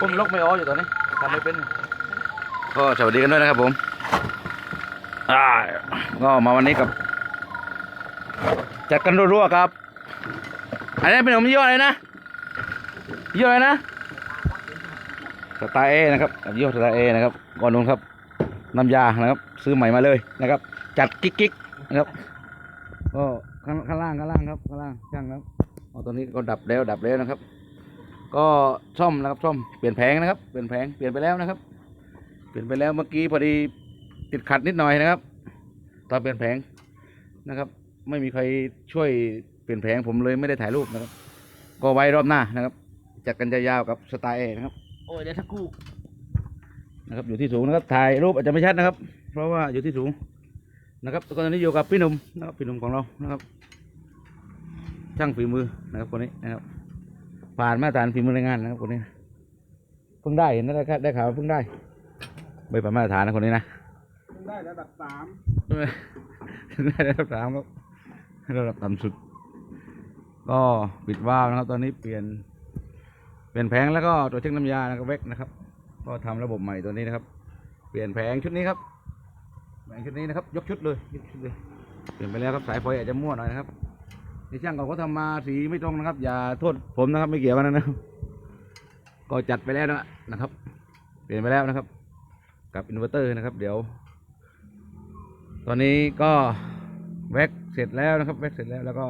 ผมล็อกไม่ออกอยู่ตอนนี้ทำไม่เป็น ก็สวัสดีกันด้วยนะครับผมก็มาวันนี้กับจัดกันรัวๆครับ อันนี้เป็นขนมยี่ห้ออะไรนะยี่ห้ออะไรนะสไตล์เอนะครับยี่ห้อสไตล์เอนะครับก่อนนู้นครับน้ำยานะครับซื้อใหม่มาเลยนะครับ จัดกิ๊กๆนะครับก็ข้างข้างล่างข้างล่างครับข้างล่างช่างครับเอาตอนนี้ก็ดับแล้วดับแล้วนะครับ ก็ซ่อมนะครับซ่อมเปลี่ยนแผงนะครับเปลี่ยนแผงเปลี่ยนไปแล้วนะครับ เปลี่ยนไปแล้วเมื่อกี้พอดีติดขัดนิดหน่อยนะครับ ตอนเปลี่ยนแผงนะครับ ไม่มีใครช่วยเปลี่ยนแผงผมเลยไม่ได้ถ่ายรูปนะครับ ก็ไว้รอบหน้านะครับจัดกันยาวๆกับสไตล์เอนะครับโอ้ยเดี๋ยวถ้ากูนะครับอยู่ที่สูงนะครับถ่ายรูปอาจจะไม่ชัดนะครับ เพราะว่าอยู่ที่สูงนะครับตอนนี้อยู่กับพี่หนุ่มนะครับพี่หนุ่มของเรานะครับ ช่างฝีมือนะครับคนนี้นะครับ ผ่านมาตรฐานฝีมือแรงงานนะครับคนนี้เพิ่งได้เห็นได้ครับได้ข่าวว่าเพิ่งได้ไม่ผ่านมาตรฐานนะคนนี้นะได้ระดับสามได้ระดับสามครับระดับต่ำสุด ก็ปิดวาล์วนะครับ ตอนนี้เปลี่ยน เปลี่ยนแผงแล้วก็ตัวเช็คน้ำยานะครับเวกนะครับ ก็ทำระบบใหม่ตัวนี้นะครับ เปลี่ยนแผงชุดนี้ครับแผงชุดนี้นะครับ ยกชุดเลยยกชุดเลยเปลี่ยนไปแล้วครับสายไฟอาจจะมั่วหน่อยนะครับ ที่ช่างเขาก็ทำมาสีไม่ตรงนะครับ อย่าโทษผมนะครับไม่เกี่ยวกันนะครับ ก็จัดไปแล้วนะนะครับ เปลี่ยนไปแล้วนะครับ กับอินเวอร์เตอร์นะครับ เดี๋ยว ตอนนี้ก็แว็กเสร็จแล้วนะครับแว็กเสร็จแล้วแล้วก็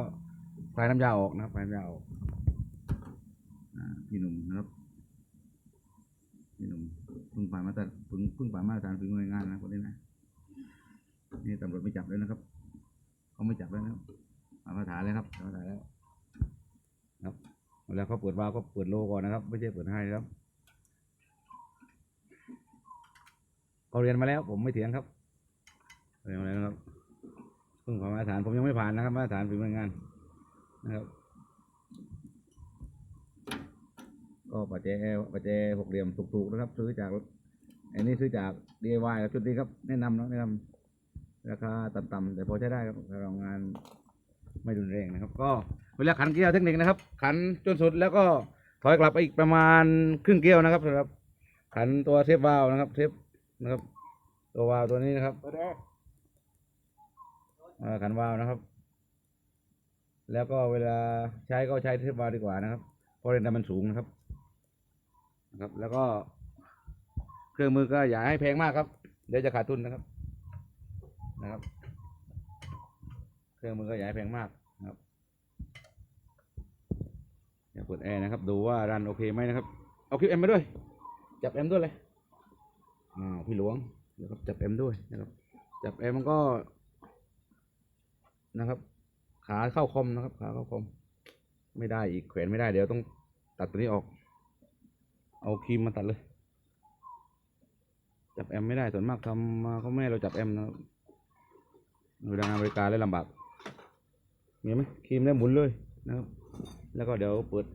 คลายน้ำยาออกนะครับคลายน้ำยาออกอ่าพี่หนุ่มนะครับพี่หนุ่มเพิ่งผ่านมาตรพิ่งเพิ่งผ่านมาตรฐานฝีงานนะคนนี้นะนี่ตำรวจไม่จับเลยนะครับเขาไม่จับแล้วนะครับ มาตรฐานเลยครับมาตรฐานแล้วครับเวลาเขาเปิดวาล์วก็เปิดโลก่อนนะครับ ไม่ใช่เปิดให้นะครับเขาเรียนมาแล้ว ผมไม่เถียงครับเรียนมาแล้วนะครับเพิ่งผ่านมาตรฐานผมยังไม่ผ่านนะครับ มาตรฐานฝีมืองานนะครับ ก็ปัจเจปัจเจหกเหลี่ยมถูกๆนะครับ ซื้อจากอันนี้ซื้อจาก DIY ครับชุดนี้ครับแนะนำเนาะแนะนำราคาต่ำๆแต่พอใช้ได้ครับโรงงาน ไม่รุนแรงนะครับ ก็เวลาขันเกลียวเทคนิคนะครับ ขันจนสุดแล้วก็ถอยกลับไปอีกประมาณครึ่งเกลียวนะครับสำหรับขันตัวเทปวาล์วนะครับ เทปนะครับ ตัววาล์วตัวนี้นะครับขันวาล์วนะครับ แล้วก็เวลาใช้ก็ใช้เทปวาล์วดีกว่านะครับเพราะเรนดันมันสูงนะครับนะครับ แล้วก็เครื่องมือก็อย่าให้แพงมากครับ เดี๋ยวจะขาดทุนนะครับนะครับ เครื่องมือก็อย่าให้แพงมากนะครับอย่าเปิดแอร์นะครับ ดูว่ารันโอเคไหมนะครับ เอาคลิปเอ็มมาด้วย จับเอ็มด้วยเลยอ่าวพี่หลวงนะครับจับเอ็มด้วยนะครับ จับเอ็มมันก็ นะครับ ขาเข้าคอมนะครับ ขาเข้าคอม ไม่ได้อีกแขวนไม่ได้เดี๋ยวต้องตัดตัวนี้ออก เอาครีมมาตัดเลย จับแอมไม่ได้ส่วนมากทำมาเขาไม่เราจับแอมนะครับเวลางานบริการเลยลำบาก มีไหมครีมแล้วหมุนเลยนะครับ แล้วก็เดี๋ยวเปิด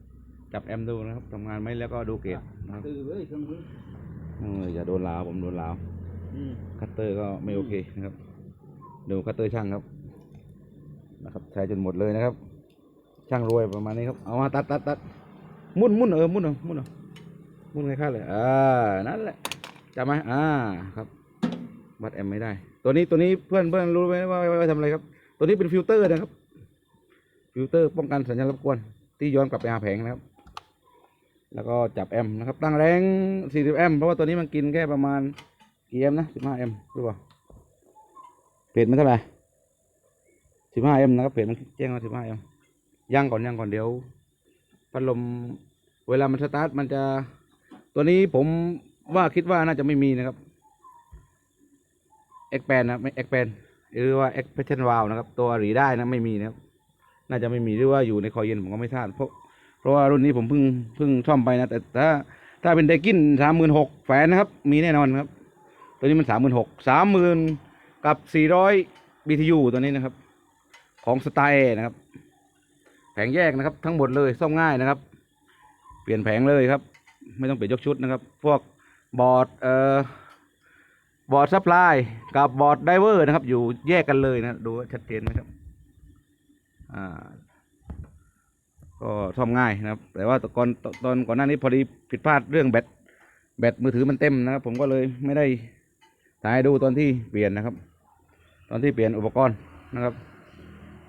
จับแอมดูนะครับทำงานไหมแล้วก็ดูเกรดนะครับตื่นเลยเครื่องมือเอออย่าโดนลาวผมโดนลาวอืมคัตเตอร์ก็ไม่โอเคนะครับดูคัตเตอร์ช่างครับ นะครับใช้จนหมดเลยนะครับ ช่างรวยประมาณนี้ครับเอามาตัดตัดตัดมุ่นมุ่นเออมุ่นเออมุ่นเออมุ่นคล้ายๆเลยอ่านั่นแหละจำไหมอ่าครับวัดแอมไม่ได้ ตัวนี้ตัวนี้เพื่อนเพื่อนรู้ไหมว่าว่าว่าทำอะไรครับ ตัวนี้เป็นฟิลเตอร์นะครับ ฟิลเตอร์ป้องกันสัญญาณรบกวน ที่ย้อนกลับไปหาแผงนะครับ แล้วก็จับแอมนะครับ ตั้งแรง 40 แอมเพราะว่าตัวนี้มันกินแค่ประมาณกี่แอมนะ15แอมรือเปล่าเพจมันเท่าไหร่15แอมนะครับเพจมันแจ้งว่า15แอมย่างก่อนย่างก่อนเดี๋ยวพัดลมเวลามันสตาร์ทมันจะตัวนี้ผมว่าคิดว่าน่าจะไม่มีนะครับเอ็กแปนนะไม่เอ็กแปนหรือว่าเอ็กเพชชันวาลนะครับ ตัวหรีได้นะไม่มีนะครับ น่าจะไม่มีหรือว่าอยู่ในคอยเย็นผมก็ไม่ทราบเพราะเพราะว่ารุ่นนี้ผมเพิ่งเพิ่งซ่อมไปนะแต่ถ้าถ้าเป็นไดกินสามหมื่นหกแฝนนะครับ มีแน่นอนครับ ตัวนี้มันสามหมื่นหกสามหมื่นกับสี่ร้อย BTU ตัวนี้นะครับ ของสไตล์นะครับแผงแยกนะครับ ทั้งหมดเลยซ่อมง่ายนะครับ เปลี่ยนแผงเลยครับ ไม่ต้องเปลี่ยนยกชุดนะครับ พวกบอร์ดเอ่อบอร์ดซัพพลายกับบอร์ดไดเวอร์นะครับ อยู่แยกกันเลยนะดูชัดเจนไหมครับ อ่าก็ซ่อมง่ายนะครับ แต่ว่าตอนตอนก่อนหน้านี้พอดีผิดพลาดเรื่องแบตแบตมือถือมันเต็มนะครับ ผมก็เลยไม่ได้ถ่ายดูตอนที่เปลี่ยนนะครับ ตอนที่เปลี่ยนอุปกรณ์นะครับ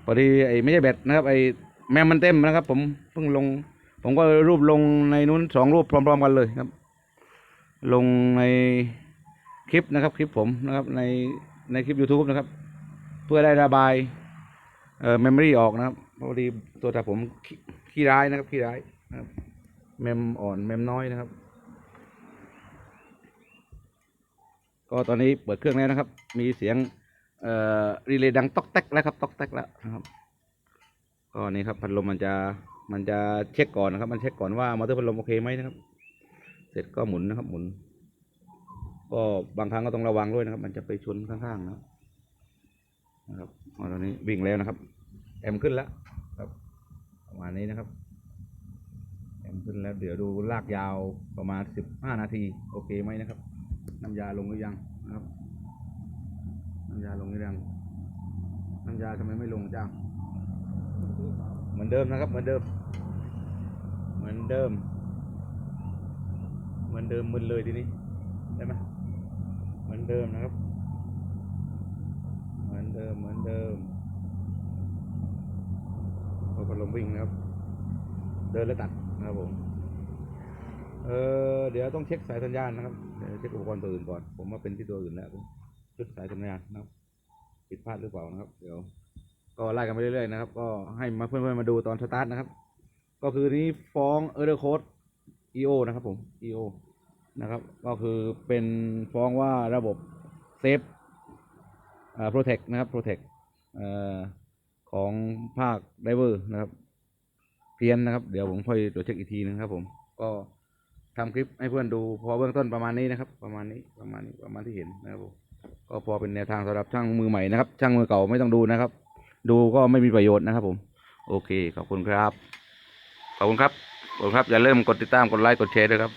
พอดีไอ้ไม่ใช่แบตนะครับ ไอ้แมมมันเต็มนะครับ ผมเพิ่งลง ผมก็รูปลงในนู้นสองรูปพร้อม ๆ กันเลยครับ ลงในคลิปนะครับ คลิปผมนะครับ ในในคลิป YouTube นะครับ เพื่อได้ระบาย เอ่อเมมโมรี่ออกนะครับพอดีตัวแต่ผมขี้ขี้ร้ายนะครับขี้ร้ายนะครับเมมอ่อนเมมน้อยนะครับ ก็ตอนนี้เปิดเครื่องแล้วนะครับ มีเสียงเอ่อรีเลย์ดังตอกแตกแล้วครับตอกแตกแล้วนะครับก็นี่ครับพัดลมมันจะมันจะเช็คก่อนนะครับ มันเช็คก่อนว่ามอเตอร์พัดลมโอเคไหมนะครับ เสร็จก็หมุนนะครับ หมุน ก็บางครั้งก็ต้องระวังด้วยนะครับ มันจะไปชนข้างๆนะครับ ตอนนี้วิ่งแล้วนะครับ แอมขึ้นแล้วครับ ประมาณนี้นะครับ แอมขึ้นแล้ว เดี๋ยวดูลากยาวประมาณสิบห้านาที โอเคไหมนะครับ น้ำยาลงหรือยังนะครับ น้ำยาลงหรือยัง น้ำยาทำไมไม่ลงจ้างเหมือนเดิมนะครับ เหมือนเดิม เหมือนเดิม เหมือนเดิมมึนเลยทีนี้ได้ไหมเหมือนเดิมนะครับ เหมือนเดิมเหมือนเดิมพอพัดลมวิ่งนะครับ เดินแล้วตัดนะครับผม เออเดี๋ยวต้องเช็คสายสัญญาณนะครับเเช็คอุปกรณ์ตัวอื่นก่อน ผมว่าเป็นที่ตัวอื่นแล้วชุดสายสัญญาณนะครับผิดพลาดหรือเปล่านะครับ เดี๋ยว ก็ไล่กันไปเรื่อยๆนะครับ ก็ให้มาเพื่อนๆมาดูตอนสตาร์ทนะครับ ก็คือนี้ฟ้องเออร์โค้ด EO นะครับผม EO นะครับ ก็คือเป็นฟ้องว่าระบบเซฟ อ่า protect นะครับ protect เอ่อของภาคไดเวอร์นะครับเพี้ยนนะครับ เดี๋ยวผมค่อยตรวจเช็คอีกทีนึงครับผมก็ทำคลิปให้เพื่อนดูพอเบื้องต้นประมาณนี้นะครับ ประมาณนี้ประมาณนี้ประมาณที่เห็นนะครับผมก็พอเป็นแนวทางสำหรับช่างมือใหม่นะครับ ช่างมือเก่าไม่ต้องดูนะครับ ดูก็ไม่มีประโยชน์นะครับผม โอเคขอบคุณครับ ขอบคุณครับขอบคุณครับอย่าลืมกดติดตามกดไลค์กดแชร์ด้วยครับ